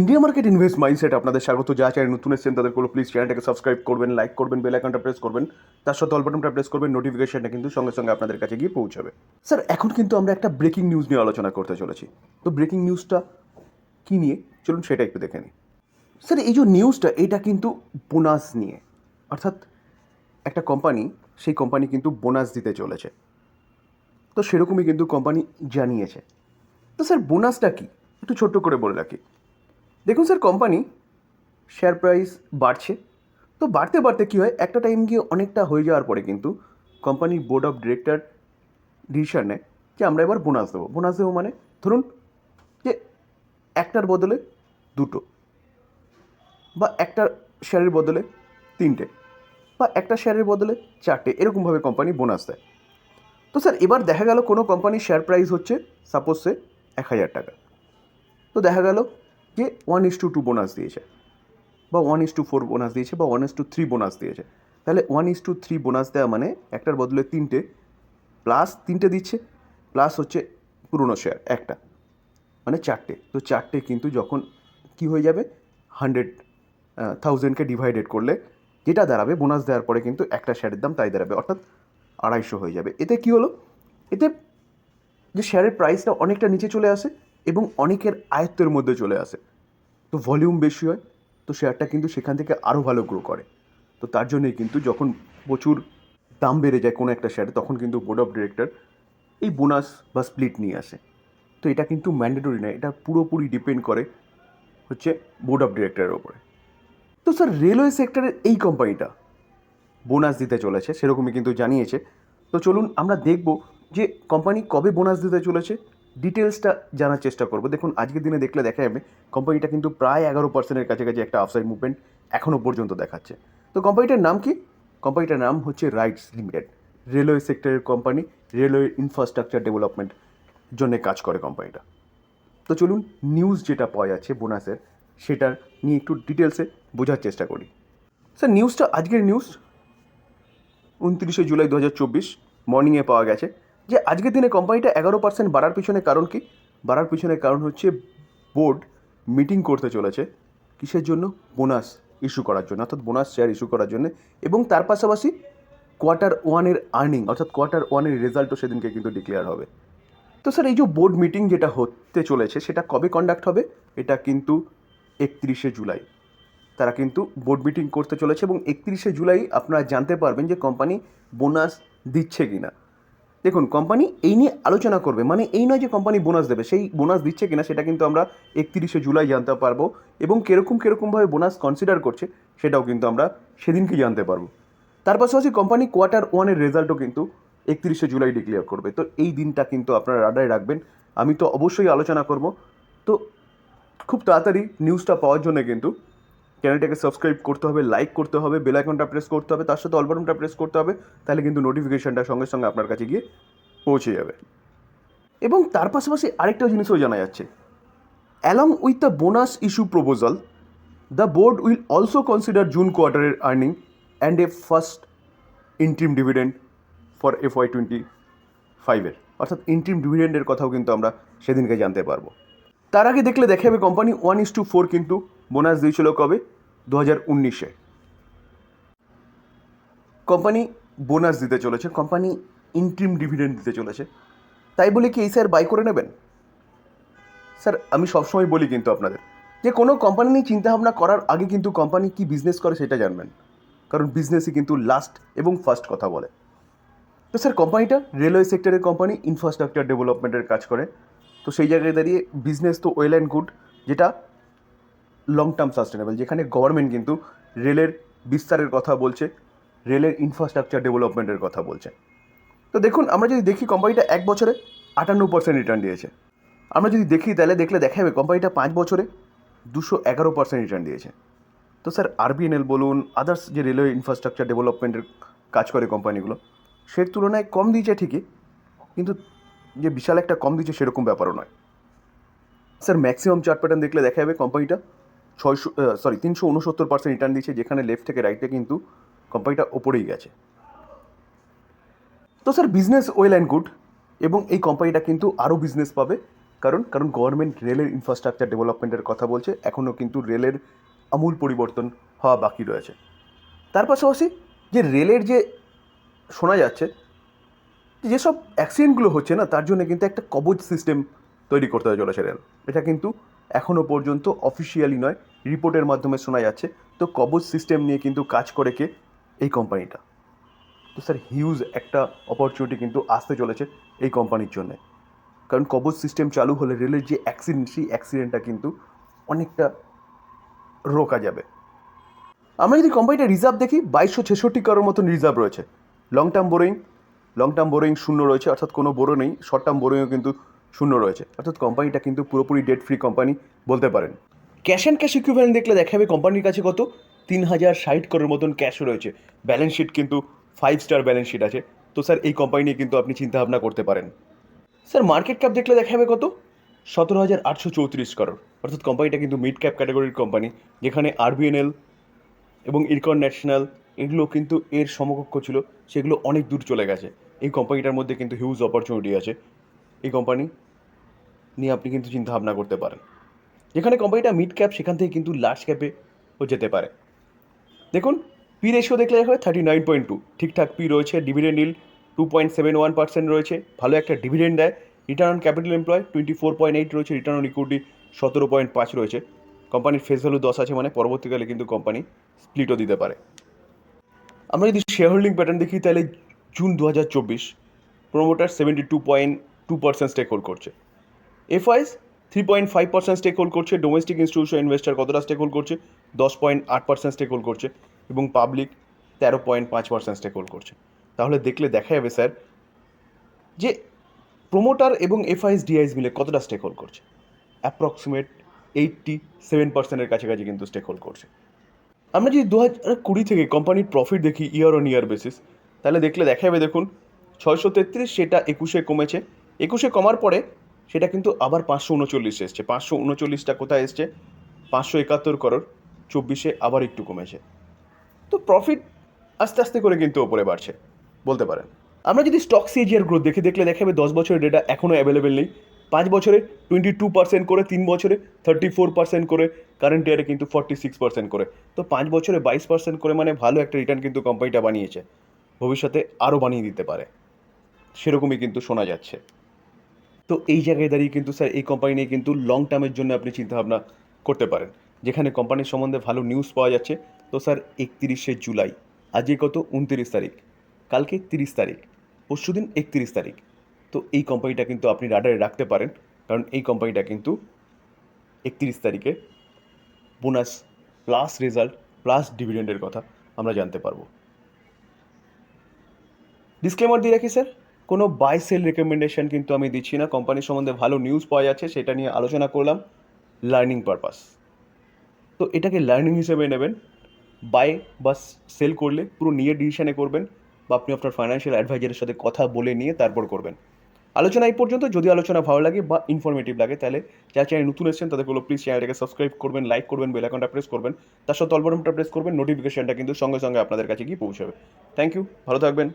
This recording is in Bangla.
ইন্ডিয়া মার্কেট ইনভেস্ট মাইন্ডসেট আপনাদের স্বাগত। যা চাই নতুন এসেছেন তাদের কোনো প্লিজ চ্যানেলটাকে সাবস্ক্রাইব করবেন লাইক করবেন বেল আইকনটা প্রেস করবেন। তার সাথে অল বাটনটা প্রেস করবেন নোটিফিকেশনটা কিন্তু সঙ্গে সঙ্গে আপনাদের কাছে গিয়ে পৌঁছাবে। স্যার এখন কিন্তু আমরা একটা ব্রেকিং নিউজ নিয়ে আলোচনা করতে চলেছি। তো ব্রেকিং নিউজটা কী নিয়ে? চলুন সেটা একটু দেখে নিই। স্যার এই যে নিউজটা এটা কিন্তু বোনাস নিয়ে। অর্থাৎ একটা কোম্পানি সেই কোম্পানি কিন্তু বোনাস দিতে চলেছে। তো সেরকমই কিন্তু কোম্পানি জানিয়েছে। তো স্যার বোনাসটা কি? একটু ছোট্ট করে বলে রাখি। দেখুন স্যার কোম্পানি শেয়ার প্রাইস বাড়ছে। তো বাড়তে বাড়তে কী হয়, একটা টাইম গিয়ে অনেকটা হয়ে যাওয়ার পরে কিন্তু কোম্পানির বোর্ড অফ ডিরেক্টর ডিসিশন নেয় যে আমরা এবার বোনাস দেবো। বোনাস দেবো মানে ধরুন যে একটার বদলে দুটো বা একটা শেয়ারের বদলে তিনটে বা একটা শেয়ারের বদলে চারটে, এরকমভাবে কোম্পানি বোনাস দেয়। তো স্যার, এবার দেখা গেল কোনো কোম্পানির শেয়ার প্রাইস হচ্ছে সাপোজ সে এক হাজার টাকা। তো দেখা গেল যে one is to two bonus দিয়েছে, বা one is to four bonus দিয়েছে, বা one is to three bonus দিয়েছে। তাহলে one is to three bonus দেওয়া মানে একটার বদলে তিনটে প্লাস তিনটে দিচ্ছে প্লাস হচ্ছে পুরনো শেয়ার একটা। মানে চারটে। তো চারটে কিন্তু যখন কি হয়ে যাবে? হান্ড্রেড থাউজেন্ডকে ডিভাইডেড করলে যেটা দাঁড়াবে বোনাস দেওয়ার পরে কিন্তু একটা শেয়ারের দাম তাই দাঁড়াবে, অর্থাৎ আড়াইশো হয়ে যাবে। এতে কি হলো? এতে যে শেয়ারের প্রাইসটা অনেকটা নিচে চলে আসে এবং অনেকের আয়ত্তের মধ্যে চলে আসে। তো ভলিউম বেশি হয়, তো শেয়ারটা কিন্তু সেখান থেকে আরও ভালো গ্রো করে। তো তার জন্যই কিন্তু যখন প্রচুর দাম বেড়ে যায় কোনো একটা শেয়ারে, তখন কিন্তু বোর্ড অফ ডিরেক্টর এই বোনাস বা স্প্লিট নিয়ে আসে। তো এটা কিন্তু ম্যান্ডেটরি নয় এটা পুরোপুরি ডিপেন্ড করে হচ্ছে বোর্ড অফ ডিরেক্টরের ওপরে। তো স্যার রেলওয়ে সেক্টরের এই কোম্পানিটা বোনাস দিতে চলেছে, সেরকমই কিন্তু জানিয়েছে। তো চলুন আমরা দেখব যে কোম্পানি কবে বোনাস দিতে চলেছে ডিটেলসটা জানার চেষ্টা করব। দেখুন, আজকের দিনে দেখলে দেখা যাবে কোম্পানিটা কিন্তু প্রায় এগারো পার্সেন্টের কাছাকাছি একটা আফসাইড মুভমেন্ট এখনও পর্যন্ত দেখাচ্ছে। তো কোম্পানিটার নাম কি? কোম্পানিটার নাম হচ্ছে রাইটস লিমিটেড, রেলওয়ে সেক্টরের কোম্পানি, রেলওয়ে ইনফ্রাস্ট্রাকচার ডেভেলপমেন্ট জন্য কাজ করে কোম্পানিটা। তো চলুন নিউজ যেটা পাওয়া যাচ্ছে বোনাসের, সেটার নিয়ে একটু ডিটেলসে বোঝার চেষ্টা করি। স্যার নিউজটা আজকের নিউজ উনত্রিশে জুলাই দু হাজার চব্বিশ মর্নিংয়ে পাওয়া গেছে। যে আজকের দিনে কোম্পানিটা এগারো পার্সেন্ট বাড়ার পিছনে কারণ কি? বাড়ার পিছনে কারণ হচ্ছে বোর্ড মিটিং করতে চলেছে। কিসের জন্য? বোনাস ইস্যু করার জন্য, অর্থাৎ বোনাস শেয়ার ইস্যু করার জন্য। এবং তার পাশাপাশি কোয়ার্টার ওয়ানের আর্নিং অর্থাৎ কোয়ার্টার ওয়ানের রেজাল্টও সেদিনকে কিন্তু ডিক্লেয়ার হবে। তো স্যার এই যে বোর্ড মিটিং যেটা হতে চলেছে, সেটা কবে কন্ডাক্ট হবে? এটা কিন্তু একত্রিশে জুলাই। তারা কিন্তু বোর্ড মিটিং করতে চলেছে এবং একত্রিশে জুলাই আপনারা জানতে পারবেন যে কোম্পানি বোনাস দিচ্ছে কি না দেখুন কোম্পানি এই নিয়ে আলোচনা করবে মানে এই নয় যে কোম্পানি বোনাস দেবে, সেই বোনাস দিচ্ছে কিনা সেটা কিন্তু আমরা একত্রিশে জুলাই জানতে পারব এবং কীরকম, কীরকমভাবে বোনাস কনসিডার করছে সেটাও কিন্তু আমরা সেদিনকে জানতে পারব। তার পাশাপাশি কোম্পানি কোয়ার্টার ওয়ানের রেজাল্টও কিন্তু একত্রিশে জুলাই ডিক্লেয়ার করবে। তো এই দিনটা কিন্তু আপনারা রাডারে রাখবেন, আমি তো অবশ্যই আলোচনা করব। তো খুব তাড়াতাড়ি নিউজটা পাওয়ার জন্য কিন্তু চ্যানেলটাকে সাবস্ক্রাইব করতে হবে, লাইক করতে হবে, বেল আইকনটা প্রেস করতে হবে, তার সাথে অলবাটনটা প্রেস করতে হবে, তাহলে কিন্তু নোটিফিকেশানটা সঙ্গে সঙ্গে আপনার কাছে গিয়ে পৌঁছে যাবে। এবং তার পাশাপাশি আরেকটা জিনিসও জানা যাচ্ছে। Along with the bonus issue proposal the board will also consider June কোয়ার্টারের earning and a first interim dividend for F Y twenty ফাইভের অর্থাৎ ইন্ট্রিম ডিভিডেন্ডের কথাও কিন্তু আমরা সেদিনকে জানতে পারব। তার আগে দেখলে দেখা যাবে company one is to four কিন্তু বোনাস দিয়েছিল কবে? দু হাজার উনিশে। কোম্পানি বোনাস দিতে চলেছে, কোম্পানি ইন্ট্রিম ডিভিডেন্ড দিতে চলেছে। তাই বলে কি এই স্যার বাই করে নেবেন? স্যার, আমি সবসময় বলি কিন্তু আপনাদের, যে কোনো কোম্পানি নিয়ে চিন্তাভাবনা করার আগে কিন্তু কোম্পানি কি বিজনেস করে সেটা জানবেন। কারণ বিজনেসই কিন্তু লাস্ট এবং ফার্স্ট কথা বলে। তো স্যার, কোম্পানিটা রেলওয়ে সেক্টরের কোম্পানি ইনফ্রাস্ট্রাকচার ডেভেলপমেন্টের কাজ করে। তো সেই জায়গায় দাঁড়িয়ে বিজনেস তো ওয়েল অ্যান্ড গুড যেটা লং টার্ম সাস্টেনেবল যেখানে গভর্নমেন্ট কিন্তু রেলের বিস্তারের কথা বলছে, রেলের ইনফ্রাস্ট্রাকচার ডেভেলপমেন্টের কথা বলছে। তো দেখুন, আমরা যদি দেখি কোম্পানিটা এক বছরে আটান্ন পার্সেন্ট রিটার্ন দিয়েছে। আমরা যদি দেখি, তাহলে দেখলে দেখা যাবে কোম্পানিটা পাঁচ বছরে দুশো এগারো পার্সেন্ট রিটার্ন দিয়েছে। তো স্যার আরবিএনএল বলুন আদার্স যে রেলওয়ে ইনফ্রাস্ট্রাকচার ডেভেলপমেন্টের কাজ করে কোম্পানিগুলো সের তুলনায় কম দিয়েছে ঠিকই, কিন্তু যে বিশাল একটা কম দিচ্ছে সেরকম ব্যাপারও নয়। স্যার ম্যাক্সিমাম চার্ট প্যাটার্ন দেখলে দেখা যাবে কোম্পানিটা ছয়শো সরি তিনশো উনসত্তর পার্সেন্ট রিটার্ন দিচ্ছে যেখানে লেফট থেকে রাইটে কিন্তু কোম্পানিটা ওপরেই গেছে। তো sir business well and good এবং এই কোম্পানিটা কিন্তু আরও বিজনেস পাবে, কারণ কারণ গভর্নমেন্ট রেলের ইনফ্রাস্ট্রাকচার ডেভেলপমেন্টের কথা বলছে এখনও কিন্তু রেলের আমূল পরিবর্তন হওয়া বাকি রয়েছে। তার পাশাপাশি যে রেলের যে শোনা যাচ্ছে যেসব অ্যাক্সিডেন্টগুলো হচ্ছে না, তার জন্য কিন্তু একটা কবচ সিস্টেম তৈরি করতে চলেছে রেল এটা কিন্তু এখনও পর্যন্ত অফিসিয়ালি নয় রিপোর্টের মাধ্যমে শোনা যাচ্ছে। তো কবচ সিস্টেম নিয়ে কিন্তু কাজ করে কে? এই কোম্পানিটা তো স্যার হিউজ একটা অপরচুনিটি কিন্তু আসতে চলেছে এই কোম্পানির জন্য। কারণ কবচ সিস্টেম চালু হলে রেলের যে অ্যাক্সিডেন্ট সেই অ্যাক্সিডেন্টটা কিন্তু অনেকটা রোকা যাবে। আমরা যদি কোম্পানিটা রিজার্ভ দেখি, বাইশশো ছেষট্টি কারোর মতন রিজার্ভ রয়েছে। Long term borrowing long term borrowing শূন্য রয়েছে, অর্থাৎ কোনো বোরো নেই। শর্ট টার্ম বোরিংও কিন্তু শূন্য রয়েছে। অর্থাৎ কোম্পানিটা কিন্তু পুরোপুরি ডেট ফ্রি কোম্পানি বলতে পারেন। ক্যাশ অ্যান্ড ক্যাশ ইকুইভ্যালেন্ট দেখলে দেখা যাবে কোম্পানির কাছে কত? তিন হাজার ষাট করোর মতন ক্যাশ রয়েছে। ব্যালেন্স শিট কিন্তু ফাইভ স্টার ব্যালেন্স শিট আছে। তো স্যার এই কোম্পানি নিয়ে কিন্তু আপনি চিন্তাভাবনা করতে পারেন। স্যার মার্কেট ক্যাপ দেখলে দেখা যাবে কত? সতেরো হাজার আটশো চৌত্রিশ করোড় অর্থাৎ কোম্পানিটা কিন্তু মিড ক্যাপ ক্যাটাগরির কোম্পানি যেখানে আরবিএনএল এবং ইরকন ন্যাশনাল এগুলো কিন্তু এর সমকক্ষ ছিল। সেগুলো অনেক দূর চলে গেছে। এই কোম্পানিটার মধ্যে কিন্তু হিউজ অপরচুনিটি আছে। এই কোম্পানি নিয়ে আপনি কিন্তু চিন্তা ভাবনা করতে পারেন। যেখানে কোম্পানিটা মিড ক্যাপ সেখান থেকে কিন্তু লার্জ ক্যাপে ও যেতে পারে। দেখুন পি রেশিও দেখলে হয় থার্টি নাইন পয়েন্ট টু ঠিকঠাক পি রয়েছে dividend yield two point seven one percent রয়েছে, ভালো একটা ডিভিডেন্ড দেয়। Return on capital employ twenty four point eight রয়েছে রিটার্ন অন ইকুইটি সতেরো পয়েন্ট পাঁচ রয়েছে। কোম্পানির ফেস ভ্যালু দশ আছে মানে পরবর্তীকালে কিন্তু কোম্পানি স্প্লিটও দিতে পারে। আমরা যদি শেয়ার হোল্ডিং প্যাটার্ন দেখি, তাহলে জুন দু হাজার চব্বিশ promoter seventy two point two percent stake hold করছে। FIs three point five percent stake hold করছে ডোমেস্টিক ইনস্টিটিউশন ইনভেস্টার কতটা স্টেক হোল্ড করছে? দশ পয়েন্ট আট পার্সেন্ট স্টেক হোল্ড করছে এবং পাবলিক তেরো পয়েন্ট পাঁচ পার্সেন্ট স্টেক হোল্ড করছে। তাহলে দেখলে দেখা যাবে স্যার, যে প্রোমোটার এবং এফআইএস ডিআইএস মিলে কতটা স্টেক হোল্ড করছে? অ্যাপ্রক্সিমেট এইটটি সেভেন পার্সেন্টের কাছাকাছি কিন্তু স্টেক হোল্ড করছে। আমরা যদি দু হাজার কুড়ি থেকে কোম্পানির প্রফিট দেখি ইয়ার অন ইয়ার বেসিস তাহলে দেখলে দেখা যাবে দেখুন, ছয়শো তেত্রিশ সেটা একুশে কমেছে। একুশে কমার পরে সেটা কিন্তু আবার পাঁচশো উনচল্লিশে এসছে। পাঁচশো উনচল্লিশটা কোথায় এসছে? পাঁচশো একাত্তর করোর চব্বিশে আবার একটু কমেছে। তো প্রফিট আস্তে আস্তে করে কিন্তু ওপরে বাড়ছে, বলতে পারেন। আমরা যদি স্টক সিজিআর গ্রোথ দেখে দেখলে দেখা যাবে দশ বছরের ডেটা এখনও অ্যাভেলেবেল নেই। পাঁচ বছরে টোয়েন্টি টু পার্সেন্ট করে, তিন বছরে থার্টি ফোর পার্সেন্ট করে কারেন্ট ইয়ারে কিন্তু ফর্টি সিক্স পার্সেন্ট করে। তো পাঁচ বছরে বাইশ পার্সেন্ট করে মানে ভালো একটা রিটার্ন কিন্তু কোম্পানিটা বানিয়েছে। ভবিষ্যতে আরও বানিয়ে দিতে পারে। সেরকমই কিন্তু শোনা যাচ্ছে। তো এই জায়গায় দাঁড়িয়ে কিন্তু স্যার, এই কোম্পানি নিয়ে কিন্তু লং টার্মের জন্য আপনি চিন্তাভাবনা করতে পারেন। যেখানে কোম্পানির সম্বন্ধে ভালো নিউজ পাওয়া যাচ্ছে। তো স্যার, একত্রিশে জুলাই আজকে কত? উনতিরিশ তারিখ। কালকে তিরিশ তারিখ, পরশু দিন একত্রিশ তারিখ। তো এই কোম্পানিটা কিন্তু আপনি রাডারে রাখতে পারেন। কারণ এই কোম্পানিটা কিন্তু একত্রিশ তারিখে বোনাস প্লাস রেজাল্ট প্লাস ডিভিডেন্ডের কথা আমরা জানতে পারব। ডিসক্লেমার দিয়ে রাখি, স্যার। কোনো বাই সেল রেকমেন্ডেশন কিন্তু আমি দিচ্ছি না। কোম্পানির সম্বন্ধে ভালো নিউজ পাওয়া যাচ্ছে, সেটা নিয়ে আলোচনা করলাম লার্নিং পারপাস তো এটাকে লার্নিং হিসেবে নেবেন। বাই বা সেল করলে পুরো নিয়ে ডিসিশানে করবেন বা আপনি আপনার ফাইন্যান্সিয়াল অ্যাডভাইজারের সাথে কথা বলে নিয়ে তারপর করবেন। আলোচনা এই পর্যন্ত। যদি আলোচনা ভালো লাগে বা ইনফরমেটিভ লাগে, তাহলে যারা চ্যানেল নতুন এসেছেন, তাদের বলো প্লিজ চ্যানেলটাকে সাবস্ক্রাইব করবেন লাইক করবেন বেল আইকনটা প্রেস করবেন। তার সাথে অল্পটা প্রেস করবেন নোটিফিকেশনটা কিন্তু সঙ্গে সঙ্গে আপনাদের কাছে গিয়ে পৌঁছাবে। থ্যাংক ইউ ভালো থাকবেন।